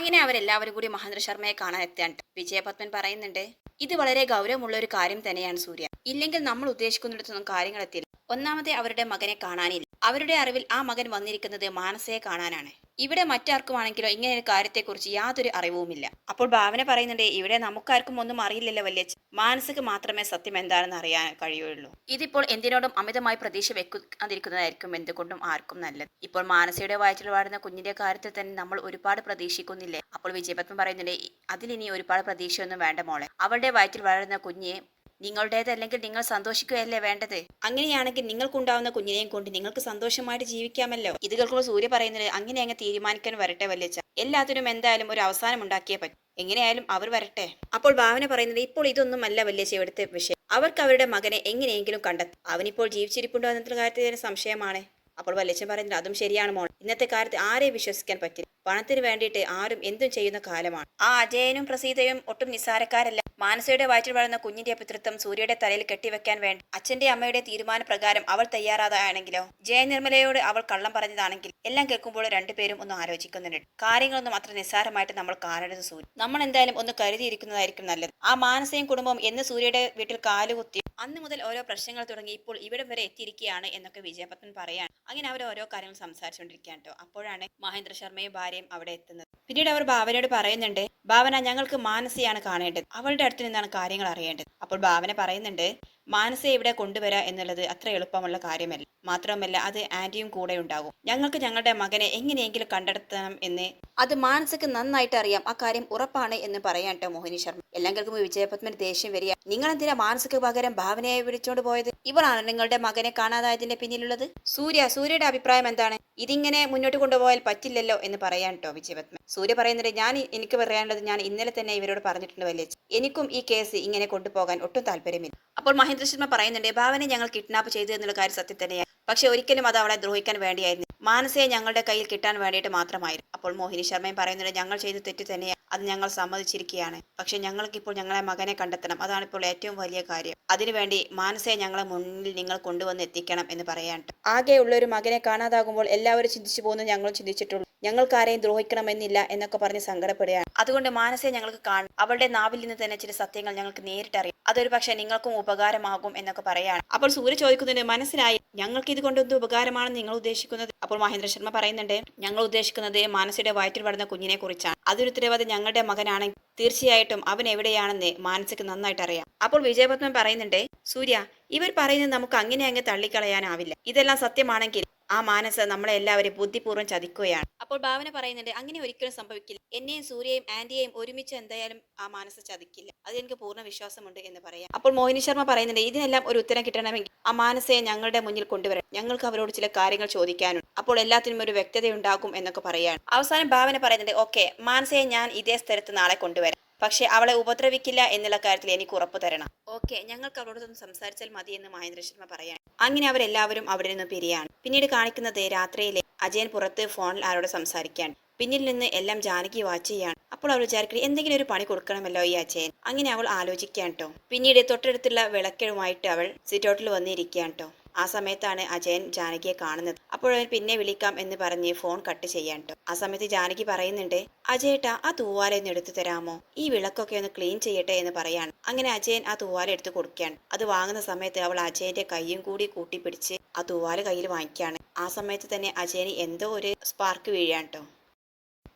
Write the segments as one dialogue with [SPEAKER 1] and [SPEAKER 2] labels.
[SPEAKER 1] അങ്ങനെ അവരെല്ലാവരും കൂടി മഹേന്ദ്ര ശർമ്മയെ കാണാൻ എത്തിയാണ് വിജയപത്മൻ പറയുന്നുണ്ട് ഇത് വളരെ ഗൗരവമുള്ള ഒരു കാര്യം തന്നെയാണ് സൂര്യ. ഇല്ലെങ്കിൽ നമ്മൾ ഉദ്ദേശിക്കുന്നിടത്തൊന്നും കാര്യങ്ങൾ എത്തില്ല ഒന്നാമത്തെ അവരുടെ മകനെ കാണാനില്ല. അവരുടെ അറിവിൽ ആ മകൻ വന്നിരിക്കുന്നത് മാനസയെ കാണാനാണ്. ഇവിടെ മറ്റാർക്കുമാണെങ്കിലോ ഇങ്ങനെ ഒരു കാര്യത്തെക്കുറിച്ച് യാതൊരു അറിവുമില്ല. അപ്പോൾ ഭാവന പറയുന്നുണ്ട് ഇവിടെ നമുക്കാർക്കും ഒന്നും അറിയില്ലല്ലോ വല്യ മാനസിക മാത്രമേ സത്യം എന്താണെന്ന് അറിയാൻ കഴിയുള്ളൂ. ഇതിപ്പോൾ എന്തിനോടും അമിതമായി പ്രതീക്ഷ വെക്കാതിരിക്കുന്നതായിരിക്കും എന്തുകൊണ്ടും ആർക്കും നല്ലത്. ഇപ്പോൾ മാനസയുടെ വയറ്റിൽ വാടുന്ന കുഞ്ഞിന്റെ കാര്യത്തിൽ തന്നെ നമ്മൾ ഒരുപാട് പ്രതീക്ഷിക്കുന്നില്ലേ? അപ്പോൾ വിജയപത്മൻ പറയുന്നുണ്ട് അതിലിനി ഒരുപാട് പ്രതീക്ഷയൊന്നും വേണ്ട മോളെ. അവളുടെ വയറ്റിൽ വളരുന്ന കുഞ്ഞിയെ നിങ്ങളുടേതല്ലെങ്കിൽ നിങ്ങൾ സന്തോഷിക്കുകയല്ലേ വേണ്ടത്? അങ്ങനെയാണെങ്കിൽ നിങ്ങൾക്കുണ്ടാവുന്ന കുഞ്ഞിനെയും കൊണ്ട് നിങ്ങൾക്ക് സന്തോഷമായിട്ട് ജീവിക്കാമല്ലോ. ഇത് കേൾക്കുമ്പോൾ സൂര്യ പറയുന്നത് അങ്ങനെ അങ്ങ് തീരുമാനിക്കാൻ വരട്ടെ വല്യച്ച എല്ലാത്തിനും എന്തായാലും ഒരു അവസാനം ഉണ്ടാക്കിയേ പറ്റും. എങ്ങനെയായാലും അവർ വരട്ടെ. അപ്പോൾ ഭാവന പറയുന്നത് ഇപ്പോൾ ഇതൊന്നും അല്ല വല്യച്ച ഇവിടുത്തെ വിഷയം. അവർക്ക് അവരുടെ മകനെ എങ്ങനെയെങ്കിലും കണ്ടെത്തും. അവനിപ്പോൾ ജീവിച്ചിരിപ്പുണ്ടോ എന്ന കാര്യത്തിൽ സംശയമാണ്. അപ്പോൾ വല്യച്ഛൻ പറയുന്നത് അതും ശരിയാണ് മോൾ. ഇന്നത്തെ കാലത്ത് ആരെയും വിശ്വസിക്കാൻ പറ്റില്ല. പണത്തിന് വേണ്ടിയിട്ട് ആരും എന്തും ചെയ്യുന്ന കാലമാണ്. ആ അജയനും പ്രസീതയും ഒട്ടും നിസ്സാരക്കാരല്ല. മാനസയുടെ വയറ്റിൽ വളർന്ന കുഞ്ഞിന്റെ പിതൃത്വം സൂര്യയുടെ തലയിൽ കെട്ടിവെക്കാൻ വേണ്ടി അച്ഛന്റെ അമ്മയുടെ തീരുമാനപ്രകാരം അവൾ തയ്യാറാതാണെങ്കിലോ? ജയനിർമ്മലയോട് അവൾ കള്ളം പറഞ്ഞതാണെങ്കിൽ എല്ലാം കേൾക്കുമ്പോൾ രണ്ടുപേരും ഒന്ന് ആലോചിക്കുന്നുണ്ട്. കാര്യങ്ങളൊന്നും അത്ര നിസ്സാരമായിട്ട് നമ്മൾ കാണരുത് സൂര്യ. നമ്മൾ എന്തായാലും ഒന്ന് കരുതിയിരിക്കുന്നതായിരിക്കും നല്ലത്. ആ മാനസയും കുടുംബവും എന്ന് സൂര്യയുടെ വീട്ടിൽ കാലുകുത്തി അന്ന് മുതൽ ഓരോ പ്രശ്നങ്ങൾ തുടങ്ങി ഇപ്പോൾ ഇവിടെ വരെ എത്തിയിരിക്കുകയാണ് എന്നൊക്കെ വിജയപത്മൻ പറയാണ്. അങ്ങനെ അവർ ഓരോ കാര്യങ്ങൾ സംസാരിച്ചുകൊണ്ടിരിക്കുകയാണ് കേട്ടോ. അപ്പോഴാണ് മഹേന്ദ്ര ശർമ്മയും ഭാര്യയും അവിടെ എത്തുന്നത്. പിന്നീട് അവർ ഭാവനയോട് പറയുന്നുണ്ട് ഭാവന ഞങ്ങൾക്ക് മാനസിയാണ് കാണേണ്ടത്. അവളുടെ അടുത്ത് നിന്നാണ് കാര്യങ്ങൾ അറിയേണ്ടത്. അപ്പോൾ ഭാവന പറയുന്നുണ്ട് മാനസയെ ഇവിടെ കൊണ്ടുവരാ എന്നുള്ളത് അത്ര എളുപ്പമുള്ള കാര്യമല്ല. മാത്രമല്ല അത് ആന്റിയും കൂടെ ഉണ്ടാകും. ഞങ്ങൾക്ക് ഞങ്ങളുടെ മകനെ എങ്ങനെയെങ്കിലും കണ്ടെത്തണം എന്ന് അത് മാനസക്ക് നന്നായിട്ട് അറിയാം. ആ കാര്യം ഉറപ്പാണ് എന്ന് പറയാൻ കേട്ടോ മോഹിനി ശർമ്മ. എല്ലാം കേൾക്കുമ്പോൾ വിജയപത്മൻ ദേഷ്യം വരിക. നിങ്ങൾ എന്തിനാ മാനസക്ക് പകരം ഭാവനയെ വിളിച്ചോണ്ട് പോയത്? ഇവളാണ് നിങ്ങളുടെ മകനെ കാണാതായതിന്റെ പിന്നിലുള്ളത്. സൂര്യ സൂര്യയുടെ അഭിപ്രായം എന്താണ്? ഇതിങ്ങനെ മുന്നോട്ട് കൊണ്ടുപോയാൽ പറ്റില്ലല്ലോ എന്ന് പറയാൻ കേട്ടോ വിജയപത്മൻ. സൂര്യ പറയുന്നത് ഞാൻ എനിക്ക് പറയാനുള്ളത് ഞാൻ ഇന്നലെ തന്നെ ഇവരോട് പറഞ്ഞിട്ടുണ്ട് വലിയ എനിക്കും ഈ കേസ് ഇങ്ങനെ കൊണ്ടുപോകാൻ ഒട്ടും താല്പര്യമില്ല. അപ്പോൾ മഹേന്ദ്ര ശർമ്മ പറയുന്നുണ്ട് ഭാവനെ ഞങ്ങൾ കിഡ്നാപ്പ് ചെയ്തു എന്നുള്ള കാര്യം സത്യം തന്നെയാണ്. പക്ഷെ ഒരിക്കലും അത് അവളെ ദ്രോഹിക്കാൻ വേണ്ടിയായിരുന്നു. മാനസയെ ഞങ്ങളുടെ കയ്യിൽ കിട്ടാൻ വേണ്ടിയിട്ട് മാത്രമായിരുന്നു. അപ്പോൾ മോഹിനി ശർമ്മയും പറയുന്നുണ്ട് ഞങ്ങൾ ചെയ്ത തെറ്റ് തന്നെയാണ് അത് ഞങ്ങൾ സമ്മതിച്ചിരിക്കുകയാണ്. പക്ഷെ ഞങ്ങൾക്ക് ഇപ്പോൾ ഞങ്ങളെ മകനെ കണ്ടെത്തണം. അതാണ് ഇപ്പോൾ ഏറ്റവും വലിയ കാര്യം. അതിനുവേണ്ടി മാനസയെ ഞങ്ങളെ മുന്നിൽ നിങ്ങൾ കൊണ്ടുവന്ന് എത്തിക്കണം എന്ന് പറയാൻ ആകെ ഉള്ള ഒരു മകനെ കാണാതാകുമ്പോൾ എല്ലാവരും ചിന്തിച്ചു പോകുന്നു ഞങ്ങളും ചിന്തിച്ചിട്ടുള്ളൂ. ഞങ്ങൾക്ക് ആരെയും ദ്രോഹിക്കണമെന്നില്ല എന്നൊക്കെ പറഞ്ഞ് സങ്കടപ്പെടുകയാണ്. അതുകൊണ്ട് മാനസയെ ഞങ്ങൾക്ക് കാണും അവളുടെ നാവിൽ നിന്ന് തന്നെ ചില സത്യങ്ങൾ ഞങ്ങൾക്ക് നേരിട്ടറിയാം അതൊരു പക്ഷേ നിങ്ങൾക്കും ഉപകാരമാകും എന്നൊക്കെ പറയാണ് അപ്പോൾ സൂര്യ ചോദിക്കുന്നുണ്ട് മനസ്സിലായി. ഞങ്ങൾക്ക് ഇത് കൊണ്ട് എന്ത് ഉപകാരമാണ് നിങ്ങൾ ഉദ്ദേശിക്കുന്നത്? അപ്പോൾ മഹേന്ദ്ര ശർമ്മ പറയുന്നുണ്ട് ഞങ്ങൾ ഉദ്ദേശിക്കുന്നത് മാനസയുടെ വയറ്റിൽ വളർന്ന കുഞ്ഞിനെ കുറിച്ചാണ്. അതൊരു ഉത്തരവാദി ഞങ്ങളുടെ മകനാണെങ്കിൽ തീർച്ചയായിട്ടും അവൻ എവിടെയാണെന്ന് മാനസിക്ക് നന്നായിട്ട് അറിയാം. അപ്പോൾ വിജയപത്മൻ പറയുന്നുണ്ട് സൂര്യ ഇവർ പറയുന്നത് നമുക്ക് അങ്ങനെ അങ്ങ് തള്ളിക്കളയാനാവില്ല. ഇതെല്ലാം സത്യമാണെങ്കിൽ ആ മാനസ നമ്മളെ എല്ലാവരെയും ബുദ്ധിപൂർവം ചതിക്കുകയാണ്. അപ്പോൾ ഭാവന പറയുന്നുണ്ട് അങ്ങനെ ഒരിക്കലും സംഭവിക്കില്ല. എന്നെയും സൂര്യയും ആന്റിയെയും ഒരുമിച്ച് എന്തായാലും ആ മാനസ ചതിക്കില്ല. അത് എനിക്ക് പൂർണ വിശ്വാസമുണ്ട് എന്ന് പറയാം. അപ്പോൾ മോഹിനി ശർമ്മ പറയുന്നുണ്ട് ഇതിനെല്ലാം ഒരു ഉത്തരം കിട്ടണമെങ്കിൽ ആ മാനസയെ ഞങ്ങളുടെ മുന്നിൽ കൊണ്ടുവരണം. ഞങ്ങൾക്ക് അവരോട് ചില കാര്യങ്ങൾ ചോദിക്കാനുണ്ട്. അപ്പോൾ എല്ലാത്തിനും ഒരു വ്യക്തത ഉണ്ടാകും എന്നൊക്കെ പറയാണ്. അവസാനം ഭാവന പറയുന്നുണ്ട് ഓക്കെ മാനസയെ ഞാൻ ഇതേ സ്ഥലത്ത് നാളെ കൊണ്ടുവരാം. പക്ഷെ അവളെ ഉപദ്രവിക്കില്ല എന്നുള്ള കാര്യത്തിൽ എനിക്ക് ഉറപ്പ് തരണം. ഓക്കെ ഞങ്ങൾക്ക് അവളോടൊന്ന് സംസാരിച്ചാൽ മതി എന്ന് മഹേന്ദ്ര ശർമ്മ പറയാണ്. അങ്ങനെ അവരെല്ലാവരും അവിടെ നിന്ന് പിരിയാണ്. പിന്നീട് കാണിക്കുന്നത് രാത്രിയിലെ അജയൻ പുറത്ത് ഫോണിൽ ആരോട് സംസാരിക്കാൻ. പിന്നിൽ നിന്ന് എല്ലാം ജാനകി വാച്ച് ചെയ്യാണ്. അപ്പോൾ അവൾ വിചാരിക്കുന്നത് എന്തെങ്കിലും ഒരു പണി കൊടുക്കണമല്ലോ ഈ അജയൻ. അങ്ങനെ അവൾ ആലോചിക്കാൻ കേട്ടോ പിന്നീട് തൊട്ടടുത്തുള്ള വിളക്കിഴുമായിട്ട് അവൾ സിറ്റൗട്ടിൽ വന്നിരിക്കുകയാണ് കേട്ടോ ആ സമയത്താണ് അജയൻ ജാനകിയെ കാണുന്നത്. അപ്പോഴവൻ പിന്നെ വിളിക്കാം എന്ന് പറഞ്ഞ് ഫോൺ കട്ട് ചെയ്യാൻ ആ സമയത്ത് ജാനകി പറയുന്നുണ്ട് അജയേട്ടാ ആ തൂവാല ഒന്ന് എടുത്തു തരാമോ? ഈ വിളക്കൊക്കെ ഒന്ന് ക്ലീൻ ചെയ്യട്ടെ എന്ന് പറയാണ്. അങ്ങനെ അജയൻ ആ തൂവാല എടുത്തു കൊടുക്കുകയാണ്. അത് വാങ്ങുന്ന സമയത്ത് അവൾ അജയന്റെ കൈയും കൂടി കൂട്ടിപ്പിടിച്ച് ആ തൂവാല കയ്യിൽ വാങ്ങിക്കുകയാണ്. ആ സമയത്ത് തന്നെ അജയന് എന്തോ ഒരു സ്പാർക്ക് വീഴാൻ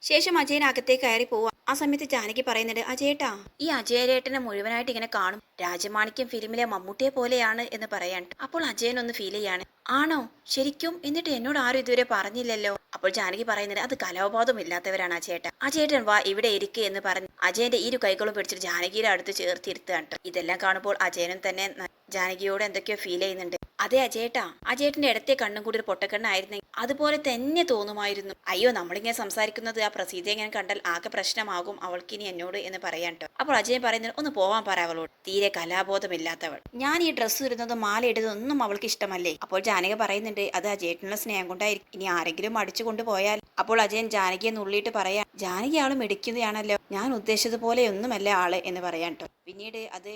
[SPEAKER 1] ശേഷം അജയൻ അകത്തേക്ക് കയറി പോവാ. ആ സമയത്ത് ജാനകി പറയുന്നുണ്ട് അജയേട്ടാ ഈ അജയരേട്ടനെ മുഴുവനായിട്ട് ഇങ്ങനെ കാണും. രാജമാണിക്യം ഫിലിമിലെ മമ്മൂട്ടിയെ പോലെയാണ് എന്ന് പറയാൻ. അപ്പോൾ അജയൻ ഒന്ന് ഫീൽ ചെയ്യാണ്. ആണോ? ശരിക്കും? എന്നിട്ട് എന്നോട് ആരും ഇതുവരെ പറഞ്ഞില്ലല്ലോ? അപ്പോൾ ജാനകി പറയുന്നത് അത് കലാബോധം ഇല്ലാത്തവരാണ് അജയേട്ട അജയേട്ടൻ വാ ഇവിടെ ഇരിക്കുക എന്ന് പറഞ്ഞ് അജയന്റെ ഇരു കൈകളും പിടിച്ചിട്ട് ജാനകിയുടെ അടുത്ത് ചേർത്തിരുത്തുകയാണ് ഇതെല്ലാം കാണുമ്പോൾ അജയനും തന്നെ ജാനകിയോട് എന്തൊക്കെയോ ഫീൽ ചെയ്യുന്നുണ്ട്. അതെ അജേട്ടാ അജേട്ടന്റെ ഇടത്തെ കണ്ണും കൂടി ഒരു പൊട്ടക്കണ്ണായിരുന്നെങ്കിൽ അതുപോലെ തന്നെ തോന്നുമായിരുന്നു. അയ്യോ നമ്മളിങ്ങനെ സംസാരിക്കുന്നത് ആ പ്രസീതി ഇങ്ങനെ കണ്ടാൽ ആകെ പ്രശ്നമാകും അവൾക്കിനി എന്നോട് എന്ന് പറയാൻ കേട്ടോ അപ്പോൾ അജയൻ പറയുന്നത് ഒന്ന് പോവാൻ പറ അവളോട്. തീരെ കലാബോധമില്ലാത്തവൾ. ഞാൻ ഈ ഡ്രസ്സ് ഇടുന്നതും മാല ഇടുന്നതൊന്നും അവൾക്ക് ഇഷ്ടമല്ലേ? അപ്പോൾ ജാനക പറയുന്നുണ്ട് അത് അജയേട്ടനുള്ള സ്നേഹം കൊണ്ടായിരിക്കും. ഇനി ആരെങ്കിലും അടിച്ചു കൊണ്ടുപോയാൽ. അപ്പോൾ അജയൻ ജാനകിയെ നുള്ളിയിട്ട് പറയാം ജാനകി ആൾ മിടിക്കുന്നതാണല്ലോ ഞാൻ ഉദ്ദേശിച്ചതുപോലെ ഒന്നുമല്ല ആൾ എന്ന് പറയാൻ കേട്ടോ പിന്നീട് അത്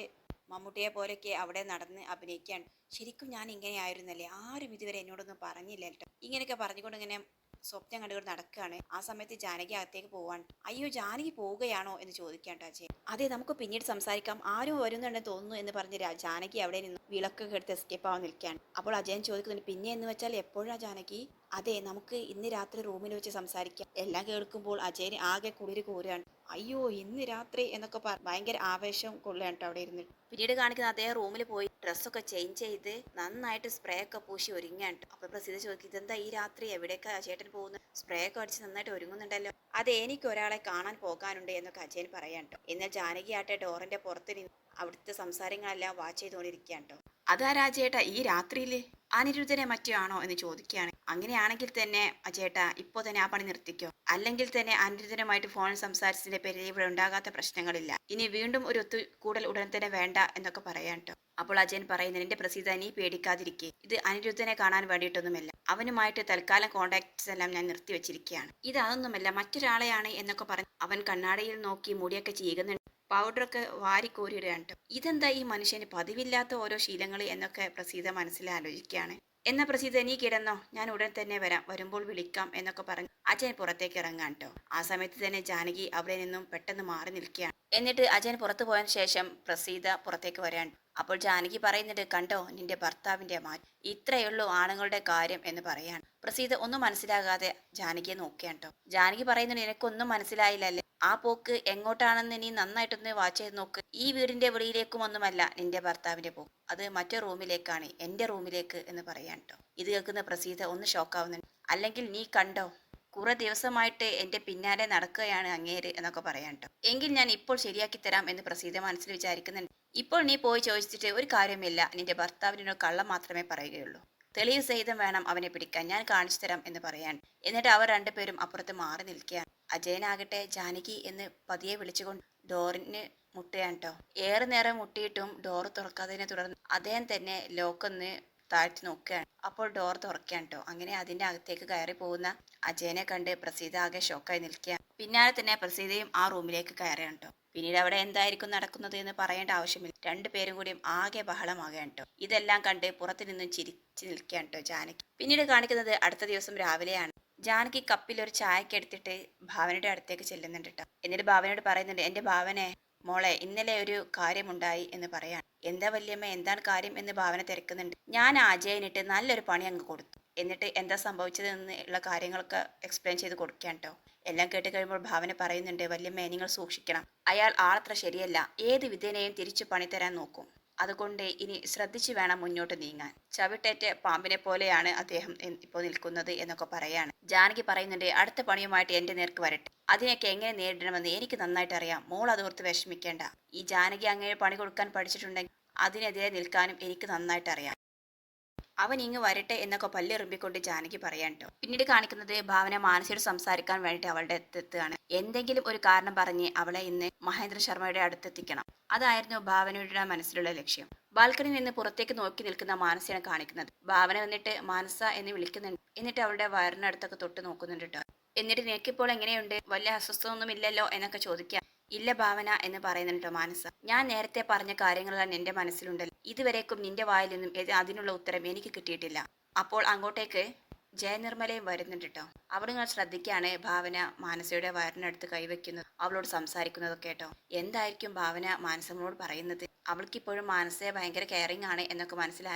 [SPEAKER 1] മമ്മൂട്ടിയെ പോലെയൊക്കെ അവിടെ നടന്ന് അഭിനയിക്കാൻ. ശരിക്കും ഞാൻ ഇങ്ങനെ ആയിരുന്നല്ലേ ആരും ഇതുവരെ എന്നോടൊന്നും പറഞ്ഞില്ല കേട്ടോ ഇങ്ങനെയൊക്കെ പറഞ്ഞുകൊണ്ട് ഇങ്ങനെ സ്വപ്നം കണ്ടുകൊണ്ട് നടക്കുകയാണ്. ആ സമയത്ത് ജാനകി അകത്തേക്ക് പോവാൻ അയ്യോ ജാനകി പോവുകയാണോ? എന്ന് ചോദിക്കാട്ടോ അജയൻ അതെ നമുക്ക് പിന്നീട് സംസാരിക്കാം. ആരും വരുന്നുണ്ടെന്ന് തോന്നുന്നു എന്ന് പറഞ്ഞ് ജാനകി അവിടെ നിന്ന് വിളക്കൊക്കെ എടുത്ത് എസ്കേപ്പ് ആവാൻ നിൽക്കുകയാണ്. അപ്പോൾ അജയൻ ചോദിക്കുന്നുണ്ട് പിന്നെ എന്ന് വെച്ചാൽ എപ്പോഴാ ജാനകി? അതെ നമുക്ക് ഇന്ന് രാത്രി റൂമിൽ വെച്ച് സംസാരിക്കാം. എല്ലാം കേൾക്കുമ്പോൾ അജയന് ആകെ കുളിര് കൂരാണ് അയ്യോ ഇന്ന് രാത്രി എന്നൊക്കെ പറ ഭയങ്കര ആവേശം കൊള്ളുകയാണ് അവിടെ ഇരുന്നിട്ട്. പിന്നീട് കാണിക്കുന്ന അദ്ദേഹം റൂമിൽ പോയി ഡ്രസ്സൊക്കെ ചേഞ്ച് ചെയ്ത് നന്നായിട്ട് സ്പ്രേ ഒക്കെ പൂശി ഒരുങ്ങാണ്ട് അപ്പൊ പ്രസിദ്ധ ചോദിക്കും ഇതെന്താ ഈ രാത്രി? എവിടെയൊക്കെ ചേട്ടൻ പോകുന്നു? സ്പ്രേ ഒക്കെ അടിച്ച് നന്നായിട്ട് ഒരുങ്ങുന്നുണ്ടല്ലോ. അതെ എനിക്ക് ഒരാളെ കാണാൻ പോകാനുണ്ട് എന്നൊക്കെ അജയൻ പറയാൻ കേട്ടോ. എന്നാൽ ജാനകി ആട്ടെ ഡോറിന്റെ പുറത്ത് നിന്ന് അവിടുത്തെ സംസാരങ്ങളെല്ലാം വാച്ച് ചെയ്തുകൊണ്ടിരിക്കുകയാണ് കേട്ടോ. അതാ രാജേട്ടാ ഈ രാത്രിയിൽ? അനിരുദ്ധനെ മറ്റോ ആണോ എന്ന് ചോദിക്കുകയാണ്. അങ്ങനെയാണെങ്കിൽ തന്നെ ചേട്ട ഇപ്പോൾ തന്നെ ആ പണി നിർത്തിക്കോ. അല്ലെങ്കിൽ തന്നെ അനിരുദ്ധനുമായിട്ട് ഫോണിൽ സംസാരിച്ചതിന്റെ പേരിൽ ഇവിടെ ഉണ്ടാകാത്ത പ്രശ്നങ്ങളില്ല. ഇനി വീണ്ടും ഒരു ഒത്തു കൂടൽ ഉടൻ തന്നെ വേണ്ട എന്നൊക്കെ പറയാൻ കേട്ടോ അപ്പോൾ അജയൻ പറയുന്നത് എന്റെ പ്രസീത നീ പേടിക്കാതിരിക്കേ. ഇത് അനിരുദ്ധനെ കാണാൻ വേണ്ടിയിട്ടൊന്നുമല്ല. അവനുമായിട്ട് തൽക്കാലം കോണ്ടാക്ട്സ് എല്ലാം ഞാൻ നിർത്തിവെച്ചിരിക്കുകയാണ് ഇത് അതൊന്നുമല്ല മറ്റൊരാളെയാണ് എന്നൊക്കെ പറഞ്ഞു അവൻ കണ്ണാടിയിൽ നോക്കി മുടിയൊക്കെ ചെയ്യുന്നുണ്ട് പൗഡറൊക്കെ വാരിക്കോരിയിടുകയാണ് ഇതെന്താ ഈ മനുഷ്യന് പതിവില്ലാത്ത ഓരോ ശീലങ്ങൾ എന്നൊക്കെ പ്രസീത മനസ്സിൽ ആലോചിക്കുകയാണ് എന്ന പ്രസീത നീ കിടന്നോ. ഞാൻ ഉടൻ തന്നെ വരാം. വരുമ്പോൾ വിളിക്കാം എന്നൊക്കെ പറഞ്ഞ് അജയൻ പുറത്തേക്ക് ഇറങ്ങാൻ ആ സമയത്ത് തന്നെ ജാനകി അവിടെ നിന്നും പെട്ടെന്ന് മാറി നിൽക്കുകയാണ്. എന്നിട്ട് അജയൻ പുറത്തു പോയതിനു ശേഷം പ്രസീത പുറത്തേക്ക് വരാൻ അപ്പോൾ ജാനകി പറയുന്നുണ്ട് കണ്ടോ നിന്റെ ഭർത്താവിന്റെ മാറ്റം ഇത്രയുള്ളൂ ആണുങ്ങളുടെ കാര്യം എന്ന് പറയാണ്. പ്രസീത ഒന്നും മനസ്സിലാകാതെ ജാനകിയെ നോക്കിയാണ് ജാനകി പറയുന്നുണ്ട് നിനക്കൊന്നും മനസ്സിലായില്ലല്ലേ? ആ പോക്ക് എങ്ങോട്ടാണെന്ന് നീ നന്നായിട്ടൊന്ന് വാച്ച് ചെയ്ത് നോക്ക്. ഈ വീടിന്റെ വെളിയിലേക്കും ഒന്നുമല്ല നിന്റെ ഭർത്താവിന്റെ പോക്ക്. അത് മറ്റേ റൂമിലേക്കാണ് എന്റെ റൂമിലേക്ക് എന്ന് പറയാൻ കേട്ടോ ഇത് കേൾക്കുന്ന പ്രസീത ഒന്ന് ഷോക്കാവുന്നുണ്ട് അല്ലെങ്കിൽ നീ കണ്ടോ കുറെ ദിവസമായിട്ട് എന്റെ പിന്നാലെ നടക്കുകയാണ് അങ്ങേര് എന്നൊക്കെ പറയാൻ കേട്ടോ എങ്കിൽ ഞാൻ ഇപ്പോൾ ശരിയാക്കി തരാം എന്ന് പ്രസീത മനസ്സിൽ വിചാരിക്കുന്നുണ്ട്. ഇപ്പോൾ നീ പോയി ചോദിച്ചിട്ട് ഒരു കാര്യമില്ല നിന്റെ ഭർത്താവിനോട് കള്ളം മാത്രമേ പറയുകയുള്ളൂ. തെളിവ് സഹിതം വേണം അവനെ പിടിക്കാൻ. ഞാൻ കാണിച്ചു തരാം എന്ന് പറയാൻ. എന്നിട്ട് അവർ രണ്ടുപേരും അപ്പുറത്ത് മാറി നിൽക്കുകയാണ്. അജയനാകട്ടെ ജാനകി എന്ന് പതിയെ വിളിച്ചുകൊണ്ട് ഡോറിന് മുട്ടുകയാണ് കേട്ടോ ഏറെ നേരം മുട്ടിയിട്ടും ഡോർ തുറക്കാത്തതിനെ തുടർന്ന് അദ്ദേഹം തന്നെ ലോക്കൊന്ന് താഴ്ത്തി നോക്കുകയാണ്. അപ്പോൾ ഡോർ തുറക്കുകയാണ് കേട്ടോ അങ്ങനെ അതിന്റെ അകത്തേക്ക് കയറി പോകുന്ന അജയനെ കണ്ട് പ്രസീത ആകെ ഷോക്കായി നിൽക്കുക പിന്നാലെ തന്നെ പ്രസീതയും ആ റൂമിലേക്ക് കയറുകയാണ് കേട്ടോ പിന്നീട് അവിടെ എന്തായിരിക്കും നടക്കുന്നത് എന്ന് പറയേണ്ട ആവശ്യമില്ല. രണ്ടുപേരും കൂടിയും ആകെ ബഹളമാകുകയാണ് കേട്ടോ ഇതെല്ലാം കണ്ട് പുറത്തു നിന്നും ചിരിച്ചു നിൽക്കുകയാണ് കേട്ടോ ജാനകി. പിന്നീട് കാണിക്കുന്നത് അടുത്ത ദിവസം രാവിലെയാണ്. ജാനകി കപ്പിൽ ഒരു ചായക്ക് എടുത്തിട്ട് ഭാവനയുടെ അടുത്തേക്ക് ചെല്ലുന്നുണ്ട് കേട്ടോ എന്നിട്ട് ഭാവനയോട് പറയുന്നുണ്ട് എന്റെ ഭാവനെ മോളെ ഇന്നലെ ഒരു കാര്യമുണ്ടായി എന്ന് പറയാണ്. എന്താ വല്യമ്മ എന്താണ് കാര്യം? എന്ന് ഭാവന തിരക്കുന്നുണ്ട്. ഞാൻ അജയനിട്ട് നല്ലൊരു പണി അങ്ങ് കൊടുത്തു. എന്നിട്ട് എന്താ സംഭവിച്ചത് എന്നുള്ള കാര്യങ്ങളൊക്കെ എക്സ്പ്ലെയിൻ ചെയ്ത് കൊടുക്കാൻ കേട്ടോ എല്ലാം കേട്ട് കഴിയുമ്പോൾ ഭാവന പറയുന്നുണ്ട് വല്യമ്മ നിങ്ങൾ സൂക്ഷിക്കണം. അയാൾ ആളത്ര ശരിയല്ല. ഏത് വിധേനയും തിരിച്ചു പണി തരാൻ നോക്കും. അതുകൊണ്ട് ഇനി ശ്രദ്ധിച്ചു വേണം മുന്നോട്ട് നീങ്ങാൻ. ചവിട്ടേറ്റ പാമ്പിനെ പോലെയാണ് അദ്ദേഹം ഇപ്പോൾ നിൽക്കുന്നത് എന്നൊക്കെ പറയാണ്. ജാനകി പറയുന്നുണ്ട് അടുത്ത പണിയുമായിട്ട് എന്റെ നേർക്ക് വരട്ടെ. അതിനൊക്കെ എങ്ങനെ നേരിടണമെന്ന് എനിക്ക് നന്നായിട്ട് അറിയാം. മോൾ അതോർത്ത് വിഷമിക്കേണ്ട. ഈ ജാനകി അങ്ങനെ പണി കൊടുക്കാൻ പഠിച്ചിട്ടുണ്ടെങ്കിൽ അതിനെതിരെ നിൽക്കാനും എനിക്ക് നന്നായിട്ട് അറിയാം. അവൻ ഇങ്ങ് വരട്ടെ എന്നൊക്കെ പല്ലെറിമ്പിക്കൊണ്ട് ജാനകി പറയാൻ കേട്ടോ പിന്നീട് കാണിക്കുന്നത് ഭാവന മാനസിയോട് സംസാരിക്കാൻ വേണ്ടിയിട്ട് അവളുടെ അടുത്തെത്തുകയാണ്. എന്തെങ്കിലും ഒരു കാരണം പറഞ്ഞ് അവളെ ഇന്ന് മഹേന്ദ്ര ശർമ്മയുടെ അടുത്തെത്തിക്കണം. അതായിരുന്നു ഭാവനയുടെ മനസ്സിലുള്ള ലക്ഷ്യം. ബാൽക്കണിയിൽ നിന്ന് പുറത്തേക്ക് നോക്കി നിൽക്കുന്ന മാനസിയാണ് കാണിക്കുന്നത്. ഭാവന വന്നിട്ട് മാനസ എന്ന് വിളിക്കുന്നുണ്ട്. എന്നിട്ട് അവളുടെ വയറിനടുത്തൊക്കെ തൊട്ട് നോക്കുന്നുണ്ട് കേട്ടോ എന്നിട്ട് നിനക്കിപ്പോൾ എങ്ങനെയുണ്ട്? വലിയ അസ്വസ്ഥമൊന്നും ഇല്ലല്ലോ എന്നൊക്കെ ചോദിക്കാം ഇല്ല ഭാവന എന്ന് പറയുന്നുണ്ടോ മാനസ. ഞാൻ നേരത്തെ പറഞ്ഞ കാര്യങ്ങളെല്ലാം എന്റെ മനസ്സിലുണ്ടല്ലോ. ഇതുവരേക്കും നിന്റെ വായിൽ നിന്നും അതിനുള്ള ഉത്തരം എനിക്ക് കിട്ടിയിട്ടില്ല. അപ്പോൾ അങ്ങോട്ടേക്ക് ജയനിർമ്മലയും വരുന്നുണ്ട് കേട്ടോ അവിടെ നിങ്ങൾ ശ്രദ്ധിക്കുകയാണ് ഭാവന മാനസയുടെ വയറിനടുത്ത് കൈവയ്ക്കുന്നത് അവളോട് സംസാരിക്കുന്നതൊക്കെ കേട്ടോ എന്തായിരിക്കും ഭാവന മാനസങ്ങളോട് പറയുന്നത്? അവൾക്കിപ്പോഴും മാനസയെ ഭയങ്കര കെയറിങ് ആണ് എന്നൊക്കെ മനസ്സിൽ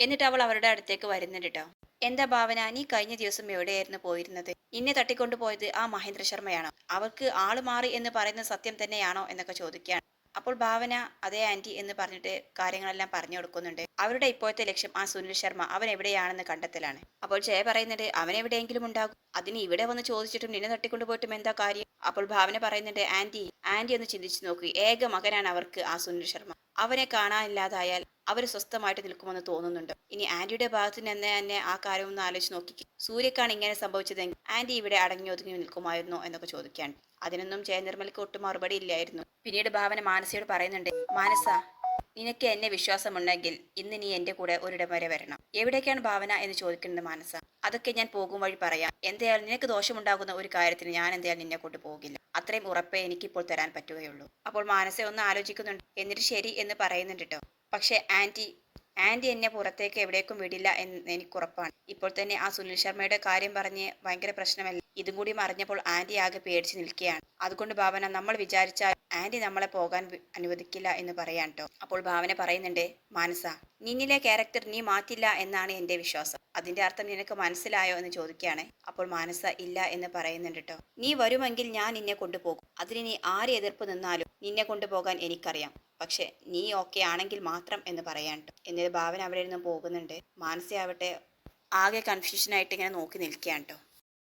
[SPEAKER 1] എന്നിട്ട് അവൾ അവരുടെ അടുത്തേക്ക് വരുന്നുണ്ട് കേട്ടോ എന്താ ഭാവന? നീ കഴിഞ്ഞ ദിവസം എവിടെയായിരുന്നു പോയിരുന്നത്? ഇന്നെ തട്ടിക്കൊണ്ടു പോയത് ആ മഹേന്ദ്ര ശർമ്മയാണോ? അവർക്ക് ആൾ മാറി എന്ന് പറയുന്ന സത്യം തന്നെയാണോ എന്നൊക്കെ ചോദിക്കുകയാണ്. അപ്പോൾ ഭാവന അതേ ആന്റി എന്ന് പറഞ്ഞിട്ട് കാര്യങ്ങളെല്ലാം പറഞ്ഞു കൊടുക്കുന്നുണ്ട്. അവരുടെ ഇപ്പോഴത്തെ ലക്ഷ്യം ആ സുനിൽ ശർമ്മ. അവൻ എവിടെയാണെന്ന് കണ്ടെത്തലാണ്. അപ്പോൾ ജയ പറയുന്നുണ്ട് അവൻ എവിടെയെങ്കിലും ഉണ്ടാകും. അതിന് ഇവിടെ വന്ന് ചോദിച്ചിട്ടും നിന്നെ തട്ടിക്കൊണ്ടുപോയിട്ടും എന്താ കാര്യം? അപ്പോൾ ഭാവന പറയുന്നുണ്ട് ആന്റി ആന്റി ഒന്ന് ചിന്തിച്ചു നോക്കി. ഏക മകനാണ് അവർക്ക് ആ സുനിൽ ശർമ്മ. അവനെ കാണാനില്ലാതായാൽ അവർ സ്വസ്ഥമായിട്ട് നിൽക്കുമെന്ന് തോന്നുന്നുണ്ട്. ഇനി ആന്റിയുടെ ഭാഗത്ത് നിന്ന് തന്നെ ആ കാര്യം ഒന്ന് ആലോചിച്ച് നോക്കി. സൂര്യക്കാണ് ഇങ്ങനെ സംഭവിച്ചതെങ്കിൽ ആന്റി ഇവിടെ അടങ്ങി ഒതുങ്ങി നിൽക്കുമായിരുന്നു എന്നൊക്കെ ചോദിക്കാൻ അതിനൊന്നും ജയനിർമ്മലയ്ക്ക് ഒട്ടും മറുപടി ഇല്ലായിരുന്നു. പിന്നീട് ഭാവന മാനസയോട് പറയുന്നുണ്ട് മാനസ നിനക്ക് എന്നെ വിശ്വാസമുണ്ടെങ്കിൽ ഇന്ന് നീ എന്റെ കൂടെ ഒരിടം വരെ വരണം. എവിടേക്കാണ് ഭാവന എന്ന് ചോദിക്കുന്നത് മാനസ? അതൊക്കെ ഞാൻ പോകും വഴി പറയാം. എന്തായാലും നിനക്ക് ദോഷമുണ്ടാകുന്ന ഒരു കാര്യത്തിന് ഞാൻ എന്തായാലും നിന്നെ കൊണ്ട് പോകില്ല. അത്രയും ഉറപ്പേ എനിക്കിപ്പോൾ തരാൻ പറ്റുകയുള്ളൂ. അപ്പോൾ മാനസ ഒന്ന് ആലോചിക്കുന്നുണ്ട്. എന്നിട്ട് ശരി എന്ന് പറയുന്നുണ്ട് കേട്ടോ പക്ഷെ ആന്റി ആന്റി എന്നെ പുറത്തേക്ക് എവിടേക്കും വിടില്ല എന്ന് എനിക്ക് ഉറപ്പാണ് ഇപ്പോൾ തന്നെ ആ സുനിൽ ശർമ്മയുടെ കാര്യം പറഞ്ഞ് ഭയങ്കര പ്രശ്നമല്ല. ഇതും കൂടി അറിഞ്ഞപ്പോൾ ആന്റി ആകെ പേടിച്ച് നിൽക്കുകയാണ്. അതുകൊണ്ട് ഭാവന നമ്മൾ വിചാരിച്ചാൽ ആന്റി നമ്മളെ പോകാൻ അനുവദിക്കില്ല എന്ന് പറയാൻ കേട്ടോ അപ്പോൾ ഭാവന പറയുന്നുണ്ട് മാനസ നിന്നിലെ ക്യാരക്ടർ നീ മാറ്റില്ല എന്നാണ് എന്റെ വിശ്വാസം. അതിന്റെ അർത്ഥം നിനക്ക് മനസ്സിലായോ? എന്ന് ചോദിക്കുകയാണ്. അപ്പോൾ മാനസ ഇല്ല എന്ന് പറയുന്നുണ്ട് കേട്ടോ നീ വരുമെങ്കിൽ ഞാൻ നിന്നെ കൊണ്ടുപോകും. അതിന് നീ ആര് എതിർപ്പ് നിന്നാലും നിന്നെ കൊണ്ടുപോകാൻ എനിക്കറിയാം. പക്ഷെ നീ ഓക്കെ ആണെങ്കിൽ മാത്രം എന്ന് പറയാൻ ട്ടോ. എന്നിട്ട് ഭാവന അവിടെ നിന്ന് പോകുന്നുണ്ട് മാനസയാവട്ടെ ആകെ കൺഫ്യൂഷനായിട്ട് ഇങ്ങനെ നോക്കി നിൽക്കുകയാണ് കേട്ടോ